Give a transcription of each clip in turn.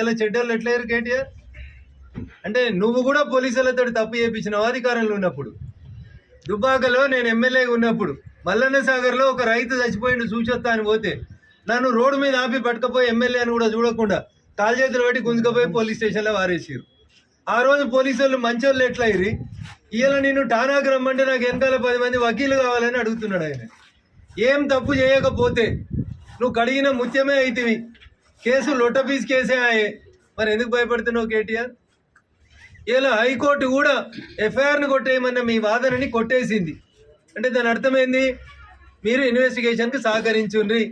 ఇలా చెడ్డలు ఎట్లయ్యారు కేటీఆర్? అంటే నువ్వు కూడా పోలీసులతో తప్పు చేయించినావు అధికారంలో ఉన్నప్పుడు. దుబ్బాకలో నేను ఎమ్మెల్యేగా ఉన్నప్పుడు మల్లన్న సాగర్లో ఒక రైతు చచ్చిపోయిండు చూచొత్తా అని పోతే నన్ను రోడ్డు మీద ఆపి పట్టుకపోయి ఎమ్మెల్యే అని కూడా చూడకుండా కాలు చేతులు పెట్టి గుంజుకపోయి పోలీస్ స్టేషన్లో వారేసారు ఆ రోజు పోలీసు వాళ్ళు మంచోళ్ళు ఎట్లా అయ్యి ఇవాళ నేను టానాకు రమ్మంటే నాకు వెనకాల పది మంది వకీలు కావాలని అడుగుతున్నాడు ఆయన. ఏం తప్పు చేయకపోతే నువ్వు కడిగిన ముత్యమే అవుతుంది కేసు లొట్టపీస్ కేసే ఆయే. మరి ఎందుకు భయపడుతున్నావు కేటీఆర్? ఇలా హైకోర్టు కూడా ఎఫ్ఐఆర్ని కొట్టేయమన్న మీ వాదనని కొట్టేసింది. అంటే దాని అర్థమైంది? మీరు ఇన్వెస్టిగేషన్కి సహకరించుండ్రి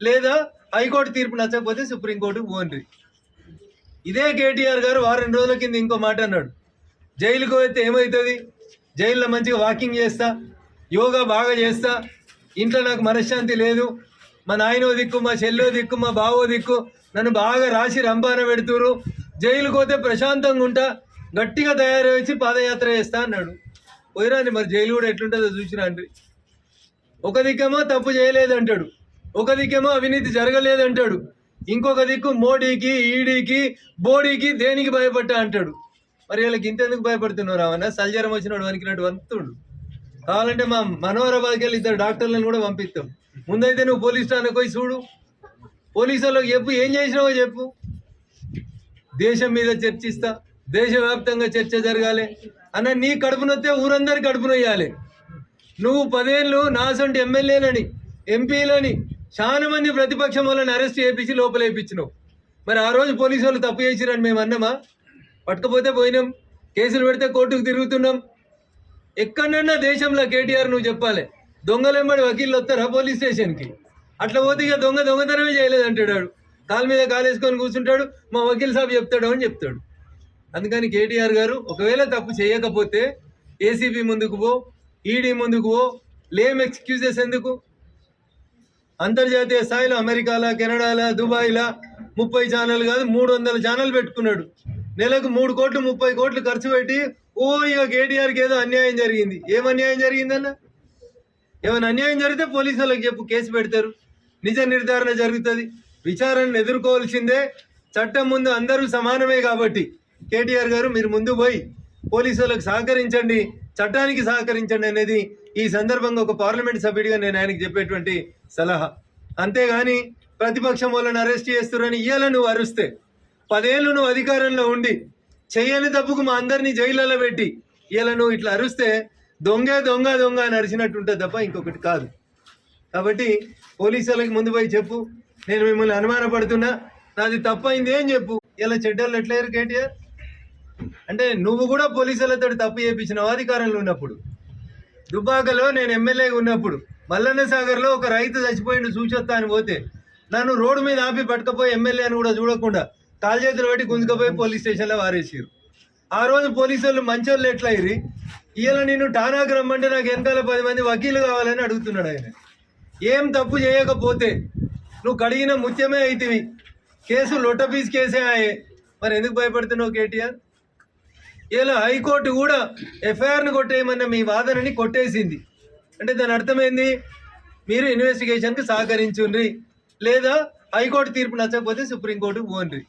లేదా హైకోర్టు తీర్పు నచ్చకపోతే సుప్రీంకోర్టుకు పోండ్రి ఇదే కేటీఆర్ గారు వారం రోజుల కింద ఇంకో మాట అన్నాడు. జైలుకు పోతే ఏమవుతుంది జైల్లో మంచిగా వాకింగ్ చేస్తా యోగా బాగా చేస్తా. ఇంట్లో నాకు మనశ్శాంతి లేదు. మా నాయనో దిక్కు మా చెల్లో దిక్కు మా బావో దిక్కు నన్ను బాగా రాసి రంపాన పెడుతురు. జైలుకు పోతే ప్రశాంతంగా ఉంటా గట్టిగా తయారు వచ్చి పాదయాత్ర చేస్తా అన్నాడు. పోయిరాని మరి జైలు కూడా ఎట్లుంటుందో చూసిరాండ్రి ఒక దిక్కేమో తప్పు చేయలేదంటాడు. ఒక దిక్కేమో అవినీతి జరగలేదంటాడు. ఇంకొక దిక్కు మోడీకి ఈడీకి బోడీకి దేనికి భయపడ్డా అంటాడు. మరి వీళ్ళకి ఇంతెందుకు భయపడుతున్నారు రావన్న సల్జరం వచ్చినాడు వనికినట్టు వంతుడు. కావాలంటే మా మనోహరాబాద్కి వెళ్ళి ఇద్దరు డాక్టర్లను కూడా పంపిస్తాం. ముందైతే నువ్వు పోలీస్ స్టాన్కి పోయి చూడు. పోలీసు వాళ్ళకి చెప్పు ఏం చేసినావో చెప్పు. దేశం మీద చర్చిస్తా దేశవ్యాప్తంగా చర్చ జరగాలి. అన్న నీ కడుపు నొత్తే ఊరందరి కడుపు నొయ్యాలి. నువ్వు పదేళ్ళు నాసంటి ఎమ్మెల్యేలని ఎంపీలని చాలా మంది ప్రతిపక్షం వాళ్ళని అరెస్ట్ చేయించి లోపల వేయించినావు. మరి ఆ రోజు పోలీసు వాళ్ళు తప్పు చేసిరని మేము అన్నామా? పట్టుకపోతే పోయినాం. కేసులు పెడితే కోర్టుకు తిరుగుతున్నాం. ఎక్కడన్నా దేశంలో కేటీఆర్ నువ్వు చెప్పాలి. దొంగలెంబడి వకీళ్ళు వస్తారా పోలీస్ స్టేషన్కి? అట్లా పోతే ఇక దొంగ దొంగతనమే చేయలేదంటాడు వాడు. కాలు మీద కాలేసుకొని కూర్చుంటాడు మా వకీల్ సాబ్ చెప్తాడు అని చెప్తాడు. అందుకని కేటీఆర్ గారు ఒకవేళ తప్పు చేయకపోతే ఏసీబీ ముందుకు పో ఈడీ ముందుకు పో లేమ్ ఎక్స్క్యూజెస్ ఎందుకు? అంతర్జాతీయ స్థాయిలో అమెరికాలా కెనడాలా దుబాయ్లా ముప్పై ఛానల్ కాదు మూడు వందల ఛానల్ పెట్టుకున్నాడు. నెలకు మూడు కోట్లు ముప్పై కోట్లు ఖర్చు పెట్టి ఓ ఇక కేటీఆర్కి ఏదో అన్యాయం జరిగింది. ఏం అన్యాయం జరిగిందన్న? ఏమైనా అన్యాయం జరిగితే పోలీసు వాళ్ళకి చెప్పు కేసు పెడతారు. నిజ నిర్ధారణ జరుగుతుంది. విచారణను ఎదుర్కోవాల్సిందే. చట్టం ముందు అందరూ సమానమే కాబట్టి. కేటీఆర్ గారు మీరు ముందు పోయి పోలీసు వాళ్ళకి సహకరించండి. చట్టానికి సహకరించండి అనేది ఈ సందర్భంగా ఒక పార్లమెంట్ సభ్యుడిగా నేను ఆయనకు చెప్పేటువంటి సలహా. అంతేగాని ప్రతిపక్షం వాళ్ళని అరెస్ట్ చేస్తున్నారని ఇయ్యాల నువ్వు అరుస్తే. పదేళ్ళు నువ్వు అధికారంలో ఉండి చెయ్యని తప్పుకు మా అందరినీ జైళ్ళలో పెట్టి ఇలా నువ్వు ఇట్లా అరుస్తే దొంగే దొంగ దొంగ అని అరిచినట్టు ఉంటుంది తప్ప ఇంకొకటి కాదు. కాబట్టి పోలీసులకి ముందు పోయి చెప్పు నేను మిమ్మల్ని అనుమానపడుతున్నా నాది తప్పైంది ఏం చెప్పు? ఇలా చెడ్డలు ఎట్లయ్యారు కేటీఆర్? అంటే నువ్వు కూడా పోలీసులతో తప్పు చేయించినావు అధికారంలో ఉన్నప్పుడు. దుబ్బాకలో నేను ఎమ్మెల్యేగా ఉన్నప్పుడు మల్లన్న సాగర్లో ఒక రైతు చచ్చిపోయిండు చూచొత్తా అని పోతే నన్ను రోడ్డు మీద ఆపి పట్టుకపోయి ఎమ్మెల్యే అని కూడా చూడకుండా కాలు చేతులు పెట్టి గుంజుకపోయి పోలీస్ స్టేషన్లో వారేసారు ఆ రోజు పోలీసు వాళ్ళు మంచి వాళ్ళు ఎట్లా అయ్యి ఇవాళ నేను టానాకి రమ్మంటే నాకు వెనకాల పది మంది వకీలు కావాలని అడుగుతున్నాడు ఆయన. ఏం తప్పు చేయకపోతే నువ్వు కడిగిన ముత్యమే అవుతుంది కేసు లొట్టపీస్ కేసే ఆయే. మరి ఎందుకు భయపడుతున్నావు కేటీఆర్? ఇలా హైకోర్టు కూడా ఎఫ్ఐఆర్ని కొట్టేయమన్న మీ వాదనని కొట్టేసింది. అంటే దాని అర్థమైంది? మీరు ఇన్వెస్టిగేషన్కి సహకరించుండ్రి. లేదా హైకోర్టు తీర్పు నచ్చకపోతే సుప్రీంకోర్టుకు పోండ్రి.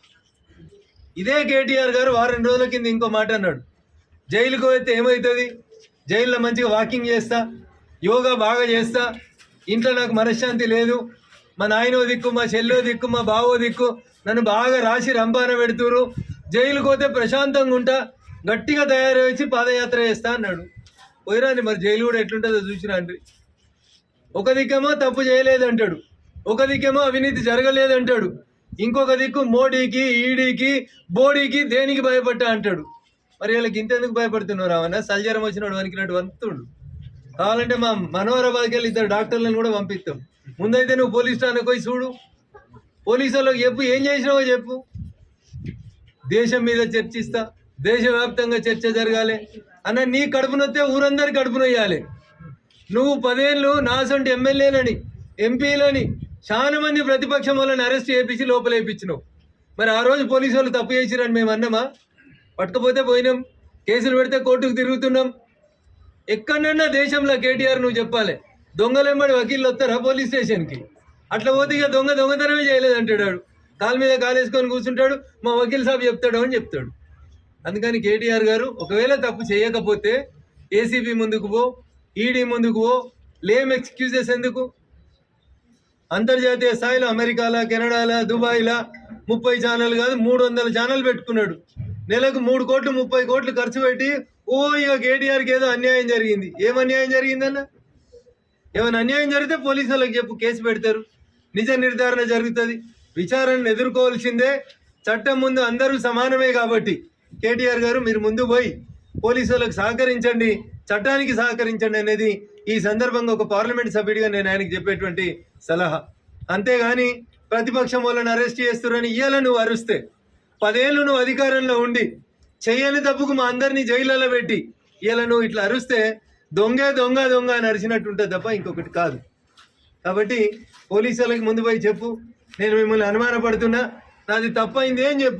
ఇదే కేటీఆర్ గారు వారం రోజుల కింద ఇంకో మాట అన్నాడు. జైలుకు పోతే ఏమవుతుంది జైల్లో మంచిగా వాకింగ్ చేస్తా యోగా బాగా చేస్తా ఇంట్లో నాకు మనశ్శాంతి లేదు మా నాయనో దిక్కు మా చెల్లో దిక్కు మా బావో దిక్కు నన్ను బాగా రాసి రంపాన పెడుతురు జైలుకు పోతే ప్రశాంతంగా ఉంటా గట్టిగా తయారు వచ్చి పాదయాత్ర చేస్తా అన్నాడు. పోయిరాని మరి జైలు కూడా ఎట్లుంటుందో చూసిరాండ్రి ఒక దిక్కేమో తప్పు చేయలేదంటాడు ఒక దిక్కేమో అవినీతి జరగలేదంటాడు ఇంకొక దిక్కు మోడీకి ఈడీకి బోడీకి దేనికి భయపడ్డా అంటాడు? మరి వీళ్ళకి ఇంతెందుకు భయపడుతున్నారు రావన్న సల్జరం వచ్చినాడు వణికినట్టు వంతుడు కావాలంటే మా మనోహరాబాద్కి వెళ్ళి ఇద్దరు డాక్టర్లను కూడా పంపిస్తాం. ముందైతే నువ్వు పోలీస్ స్టేషన్కి పోయి చూడు. పోలీసు వాళ్ళకి చెప్పు ఏం చేసినావో చెప్పు. దేశం మీద చర్చిస్తా దేశవ్యాప్తంగా చర్చ జరగాలి. అన్న నీ కడుపు నొత్తే ఊరందరి కడుపు నొయ్యాలి. నువ్వు పదేళ్ళు నాసంటి ఎమ్మెల్యేలని ఎంపీలని చాలా మంది ప్రతిపక్షం వాళ్ళని అరెస్ట్ చేయించి లోపల వేయించినావు. మరి ఆ రోజు పోలీసు వాళ్ళు తప్పు చేసిరని మేము అన్నామా? పట్టుకపోతే పోయినాం. కేసులు పెడితే కోర్టుకు తిరుగుతున్నాం. ఎక్కడన్నా దేశంలో కేటీఆర్ నువ్వు చెప్పాలి. దొంగలెంబడి వకీళ్ళు వస్తారా పోలీస్ స్టేషన్కి? అట్లా పోతే ఇక దొంగ దొంగతనమే చేయలేదంటాడు కాలు మీద కాలేసుకొని కూర్చుంటాడు. మా వకీల్ సాబ్ చెప్తాడు అని చెప్తాడు. అందుకని కేటీఆర్ గారు ఒకవేళ తప్పు చేయకపోతే ఏసీబీ ముందుకు పో ఈడీ ముందుకు పో లేమ్ ఎక్స్క్యూజెస్ ఎందుకు? అంతర్జాతీయ స్థాయిలో అమెరికాలా కెనడాలా దుబాయ్లా ముప్పై ఛానల్ కాదు మూడు వందల ఛానల్ పెట్టుకున్నాడు. నెలకు మూడు కోట్లు ముప్పై కోట్లు ఖర్చు పెట్టి ఓ ఇక కేటీఆర్కి ఏదో అన్యాయం జరిగింది. ఏం అన్యాయం జరిగిందన్న? ఏమైనా అన్యాయం జరిగితే పోలీసు వాళ్ళకి చెప్పు కేసు పెడతారు. నిజ నిర్ధారణ జరుగుతుంది. విచారణను ఎదుర్కోవాల్సిందే. చట్టం ముందు అందరూ సమానమే కాబట్టి. కేటీఆర్ గారు మీరు ముందు పోయి పోలీసు వాళ్ళకి సహకరించండి. చట్టానికి సహకరించండి అనేది ఈ సందర్భంగా ఒక పార్లమెంట్ సభ్యుడిగా నేను ఆయనకు చెప్పేటువంటి సలహా. అంతేగాని ప్రతిపక్షం వాళ్ళని అరెస్ట్ చేస్తున్నారని ఇయ్యాల నువ్వు అరుస్తే. పదేళ్ళు నువ్వు అధికారంలో ఉండి చేయని తప్పుకు మా అందరినీ జైళ్ళలో పెట్టి ఇలా నువ్వు ఇట్లా అరుస్తే దొంగే దొంగ దొంగ అని అరిచినట్టు ఉంటుంది తప్ప ఇంకొకటి కాదు. కాబట్టి పోలీసు వాళ్ళకి ముందు పోయి చెప్పు. నేను మిమ్మల్ని అనుమానపడుతున్నా. నాది తప్పైంది ఏం చెప్పు?